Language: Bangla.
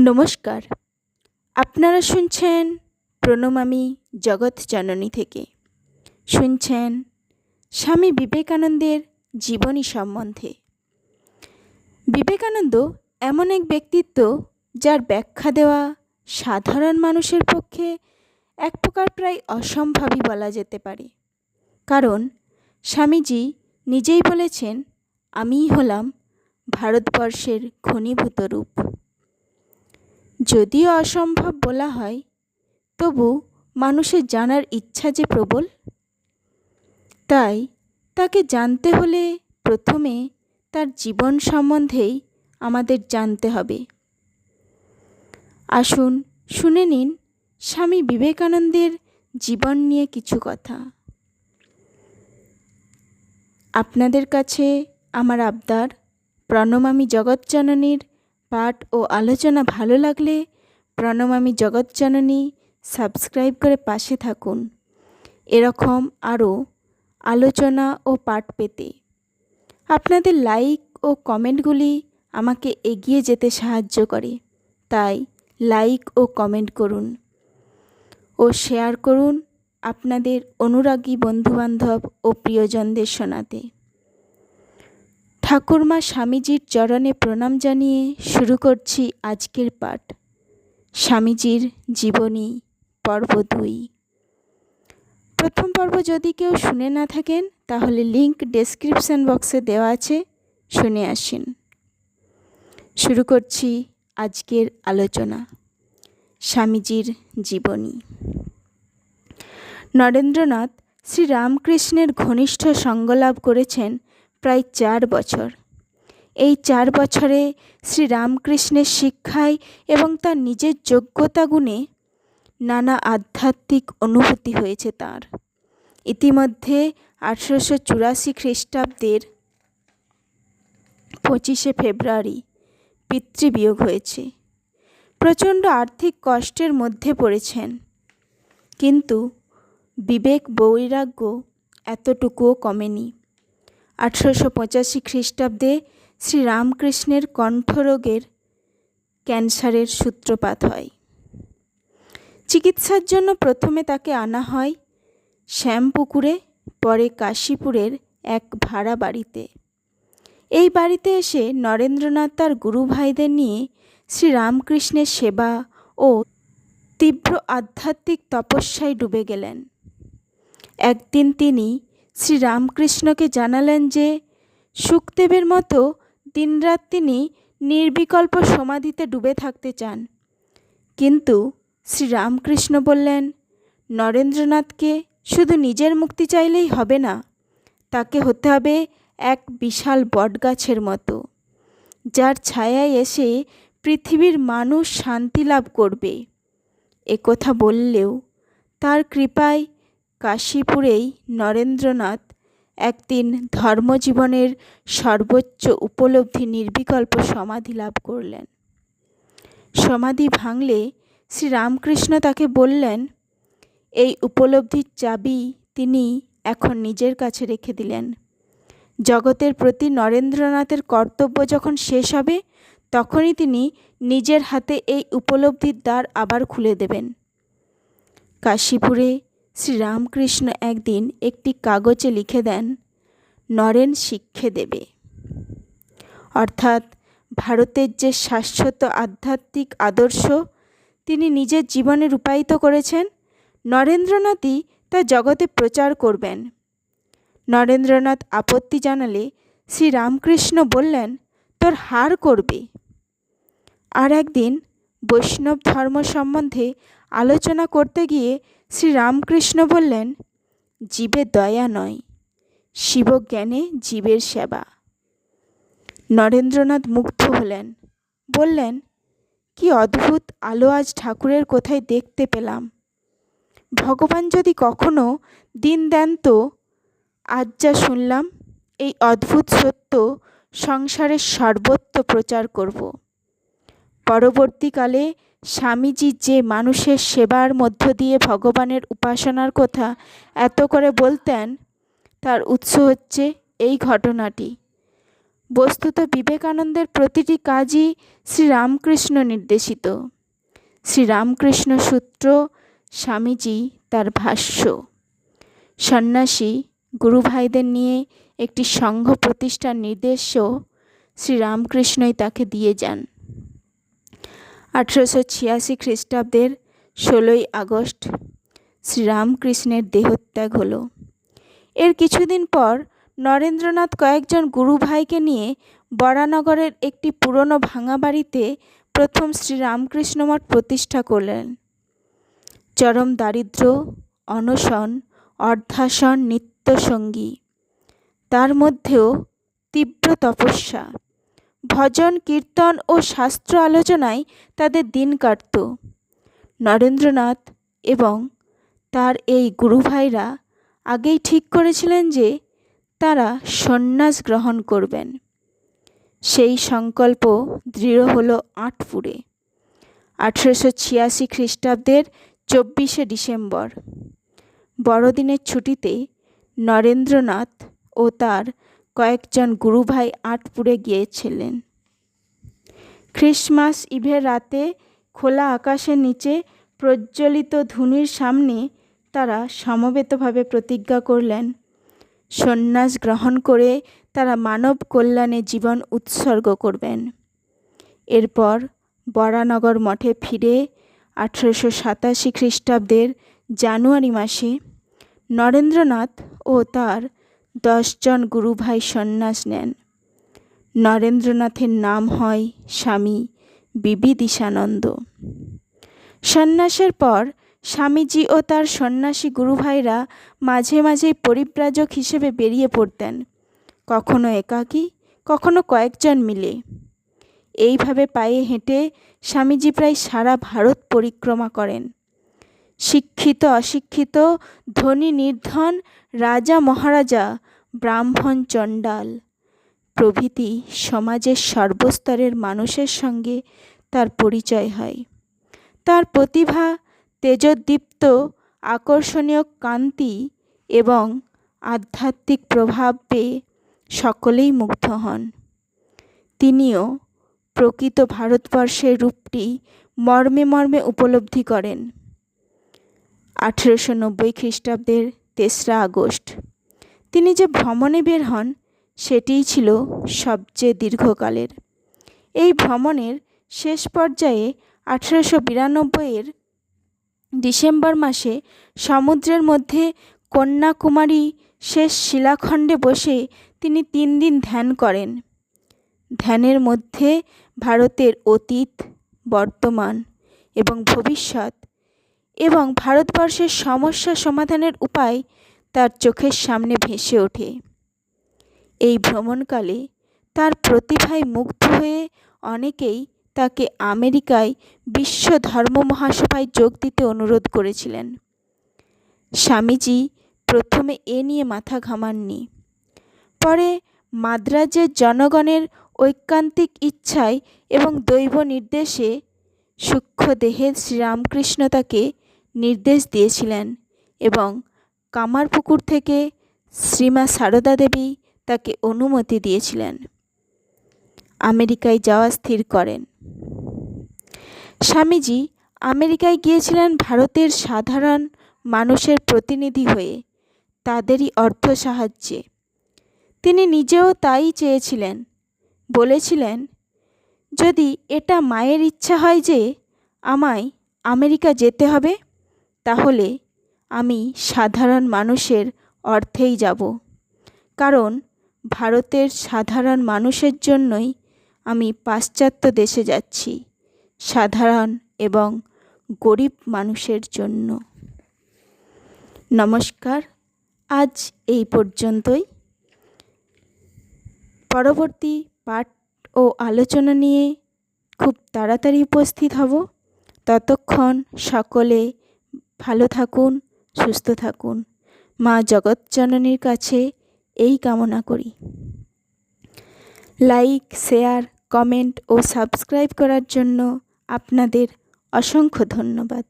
নমস্কার। আপনারা শুনছেন প্রণমামী জগৎ জননী থেকে। শুনছেন স্বামী বিবেকানন্দের জীবনী সম্বন্ধে। বিবেকানন্দ এমন এক ব্যক্তিত্ব যার ব্যাখ্যা দেওয়া সাধারণ মানুষের পক্ষে এক প্রকার প্রায় অসম্ভবই বলা যেতে পারে। কারণ স্বামীজি নিজেই বলেছেন, আমিই হলাম ভারতবর্ষের ঘনীভূত রূপ যদিও অসম্ভব বলা হয়, তবু মানুষের জানার ইচ্ছা যে প্রবল। তাই তাকে জানতে হলে প্রথমে তার জীবন সম্বন্ধেই আমাদের জানতে হবে। আসুন শুনে নিন স্বামী বিবেকানন্দের জীবন নিয়ে কিছু কথা। আপনাদের কাছে আমার আবদার, প্রণমামী জগৎজননীর পাঠ ও আলোচনা ভালো লাগলে প্রণমামী জগৎজননী সাবস্ক্রাইব করে পাশে থাকুন। এরকম আরও আলোচনা ও পাঠ পেতে। আপনাদের লাইক ও কমেন্টগুলি আমাকে এগিয়ে যেতে সাহায্য করে। তাই লাইক ও কমেন্ট করুন। ও শেয়ার করুন আপনাদের অনুরাগী বন্ধুবান্ধব ও প্রিয়জনদের শোনাতে। ঠাকুরমা স্বামীজির চরণে প্রণাম জানিয়ে শুরু করছি আজকের পাঠ। স্বামীজির জীবনী, পর্ব দুই। প্রথম পর্ব যদি কেউ শুনে না থাকেন, তাহলে লিংক ডেসক্রিপশন বক্সে দেওয়া আছে, শুনে আসেন। শুরু করছি আজকের আলোচনা, স্বামীজির জীবনী। নরেন্দ্রনাথ শ্রীরামকৃষ্ণের ঘনিষ্ঠ সঙ্গলাভ করেছেন প্রায় চার বছর। এই চার বছরে শ্রীরামকৃষ্ণের শিক্ষায় এবং তার নিজের যোগ্যতা গুণে নানা আধ্যাত্মিক অনুভূতি হয়েছে তার। ইতিমধ্যে আঠেরোশো চুরাশি খ্রিস্টাব্দের পঁচিশে ফেব্রুয়ারি পিতৃবিয়োগ হয়েছে। প্রচণ্ড আর্থিক কষ্টের মধ্যে পড়েছেন। কিন্তু বিবেক বৈরাগ্য এতটুকুও কমেনি। আঠেরোশো পঁচাশি খ্রিস্টাব্দে শ্রীরামকৃষ্ণের কণ্ঠরোগের ক্যান্সারের সূত্রপাত হয়। চিকিৎসার জন্য প্রথমে তাকে আনা হয় শ্যামপুকুরে, পরে কাশীপুরের এক ভাড়া বাড়িতে। এই বাড়িতে এসে নরেন্দ্রনাথ তার গুরু ভাইদের নিয়ে শ্রীরামকৃষ্ণের সেবা ও তীব্র আধ্যাত্মিক তপস্যায় ডুবে গেলেন। একদিন তিনি শ্রীরামকৃষ্ণকে জানালেন যে, সুখদেবের মতো দিনরাত তিনি নির্বিকল্প সমাধিতে ডুবে থাকতে চান। কিন্তু শ্রীরামকৃষ্ণ বললেন, নরেন্দ্রনাথকে শুধু নিজের মুক্তি চাইলেই হবে না, তাকে হতে হবে এক বিশাল বটগাছের মতো, যার ছায়ায় এসে পৃথিবীর মানুষ শান্তি লাভ করবে। একথা বললেও তার কৃপায় কাশীপুরেই নরেন্দ্রনাথ একদিন ধর্মজীবনের সর্বোচ্চ উপলব্ধি নির্বিকল্প সমাধি লাভ করলেন। সমাধি ভাঙলে শ্রীরামকৃষ্ণ তাকে বললেন, এই উপলব্ধির চাবি তিনি এখন নিজের কাছে রেখে দিলেন। জগতের প্রতি নরেন্দ্রনাথের কর্তব্য যখন শেষ হবে, তখনই তিনি নিজের হাতে এই উপলব্ধির দ্বার আবার খুলে দেবেন। কাশীপুরে শ্রীরামকৃষ্ণ একদিন একটি কাগজে লিখে দেন, নরেন শিক্ষে দেবে। অর্থাৎ ভারতের যে শাশ্বত আধ্যাত্মিক আদর্শ, তিনি নিজের জীবনে রূপায়িত করেছেন, নরেন্দ্রনাথই তা জগতে প্রচার করবেন। নরেন্দ্রনাথ আপত্তি জানালে শ্রীরামকৃষ্ণ বললেন, তোর হার করবে। আর একদিন বৈষ্ণব ধর্ম সম্বন্ধে আলোচনা করতে গিয়ে শ্রীরামকৃষ্ণ বললেন, জীবে দয়া নয়, শিবজ্ঞানে জীবের সেবা। নরেন্দ্রনাথ মুগ্ধ হলেন, বললেন, কি অদ্ভুত আলো আজ ঠাকুরের কোথায় দেখতে পেলাম। ভগবান যদি কখনো দিন দেন তো, আজ যা শুনলাম, এই অদ্ভুত সত্য সংসারের সর্বত্র প্রচার করব। পরবর্তীকালে স্বামীজি যে মানুষের সেবার মধ্য দিয়ে ভগবানের উপাসনার কথা এত করে বলতেন, তার উৎস হচ্ছে এই ঘটনাটি। বস্তুত বিবেকানন্দের প্রতিটি কাজই শ্রীরামকৃষ্ণ নির্দেশিত। শ্রীরামকৃষ্ণ সূত্র, স্বামীজি তার ভাষ্য। সন্ন্যাসী, গুরুভাইদের নিয়ে একটি সংঘ প্রতিষ্ঠার নির্দেশও শ্রীরামকৃষ্ণই তাকে দিয়ে যান। আঠেরোশো ছিয়াশি খ্রিস্টাব্দের ষোলোই আগস্ট শ্রীরামকৃষ্ণের দেহত্যাগ হল। এর কিছুদিন পর নরেন্দ্রনাথ কয়েকজন গুরুভাইকে নিয়ে বরানগরের একটি পুরনো ভাঙা বাড়িতে প্রথম শ্রীরামকৃষ্ণ মঠ প্রতিষ্ঠা করলেন। চরম দারিদ্র অনশন অর্ধাসন নিত্যসঙ্গী, তার মধ্যেও তীব্র তপস্যা। ভজন, কীর্তন ও শাস্ত্র আলোচনায় তাদের দিন কাটত। নরেন্দ্রনাথ এবং তার এই গুরুভাইরা আগেই ঠিক করেছিলেন যে তারা সন্ন্যাস গ্রহণ করবেন। সেই সংকল্প দৃঢ় হলো আটপুরে। আঠেরোশো ছিয়াশি খ্রিস্টাব্দের চব্বিশে ডিসেম্বর। বড়দিনের ছুটিতে নরেন্দ্রনাথ ও তার কয়েকজন গুরুভাই আটপুরে গিয়েছিলেন। ক্রিসমাস ইভের রাতে খোলা আকাশের নিচে প্রজ্বলিত ধুনির সামনে তারা সমবেতভাবে প্রতিজ্ঞা করলেন। সন্ন্যাস গ্রহণ করে তারা মানব কল্যাণে জীবন উৎসর্গ করবেন। এরপর বরানগর মঠে ফিরে আঠেরোশো সাতাশি খ্রিস্টাব্দের জানুয়ারি মাসে নরেন্দ্রনাথ ও তার দশজন গুরুভাই সন্ন্যাস নেন। নরেন্দ্রনাথের নাম হয় স্বামী বিবিদিশানন্দ। সন্ন্যাসের পর স্বামীজি ও তার সন্ন্যাসী গুরুভাইরা মাঝে মাঝেই পরিব্রাজক হিসেবে বেরিয়ে পড়তেন, কখনো একাকী, কখনো কয়েকজন মিলে। এইভাবে পায়ে হেঁটে স্বামীজি প্রায় সারা ভারত পরিক্রমা করেন। শিক্ষিত অশিক্ষিত, ধনী নির্ধন, রাজা মহারাজা, ব্রাহ্মণ চণ্ডাল। প্রভৃতি সমাজের সর্বস্তরের মানুষের সঙ্গে তার পরিচয় হয়। তার প্রতিভা তেজোদ্দীপ্ত আকর্ষণীয় কান্তি এবং আধ্যাত্মিক প্রভাব পেয়ে সকলেই মুগ্ধ হন। তিনিও প্রকৃত ভারতবর্ষের রূপটি মর্মে মর্মে উপলব্ধি করেন। আঠেরোশো নব্বই খ্রিস্টাব্দের তেসরা আগস্ট। তিনি যে ভ্রমণে বের হন, সেটিই ছিল সবচেয়ে দীর্ঘকালের। এই ভ্রমণের শেষ পর্যায়ে আঠেরোশো বিরানব্বইয়ের ডিসেম্বর মাসে সমুদ্রের মধ্যে কন্যাকুমারী শেষ শিলাখণ্ডে বসে তিনি তিন দিন ধ্যান করেন। ধ্যানের মধ্যে ভারতের অতীত, বর্তমান এবং ভবিষ্যৎ এবং ভারতবর্ষের সমস্যা সমাধানের উপায় তার চোখের সামনে ভেসে ওঠে। এই ভ্রমণকালে তার প্রতিভায় মুগ্ধ হয়ে অনেকেই তাকে আমেরিকায় বিশ্ব ধর্ম মহাসভায় যোগ দিতে অনুরোধ করেছিলেন। স্বামীজি প্রথমে এ নিয়ে মাথা ঘামাননি। পরে মাদ্রাজের জনগণের ঐকান্তিক ইচ্ছায় এবং দৈব নির্দেশে সূক্ষ্ম দেহের শ্রীরামকৃষ্ণ তাকে নির্দেশ দিয়েছিলেন এবং কামারপুকুর থেকে শ্রীমা সারদা দেবী তাকে অনুমতি দিয়েছিলেন। আমেরিকায় যাওয়া স্থির করেন। স্বামীজি আমেরিকায় গিয়েছিলেন ভারতের সাধারণ মানুষের প্রতিনিধি হয়ে, তাদেরই অর্থ সাহায্যে। তিনি নিজেও তাই চেয়েছিলেন। বলেছিলেন, যদি এটা মায়ের ইচ্ছা হয় যে আমায় আমেরিকা যেতে হবে তাহলে আমি সাধারণ মানুষের অর্থেই যাব। কারণ ভারতের সাধারণ মানুষের জন্যই আমি পাশ্চাত্য দেশে যাচ্ছি, সাধারণ এবং গরিব মানুষের জন্য। নমস্কার, আজ এই পর্যন্তই। পরবর্তী পাঠ ও আলোচনা নিয়ে খুব তাড়াতাড়ি উপস্থিত হব। ততক্ষণ সকলে ভালো থাকুন, সুস্থ থাকুন। মা জগৎ জননীর কাছে এই কামনা করি। লাইক, শেয়ার, কমেন্ট ও সাবস্ক্রাইব করার জন্য আপনাদের অসংখ্য ধন্যবাদ।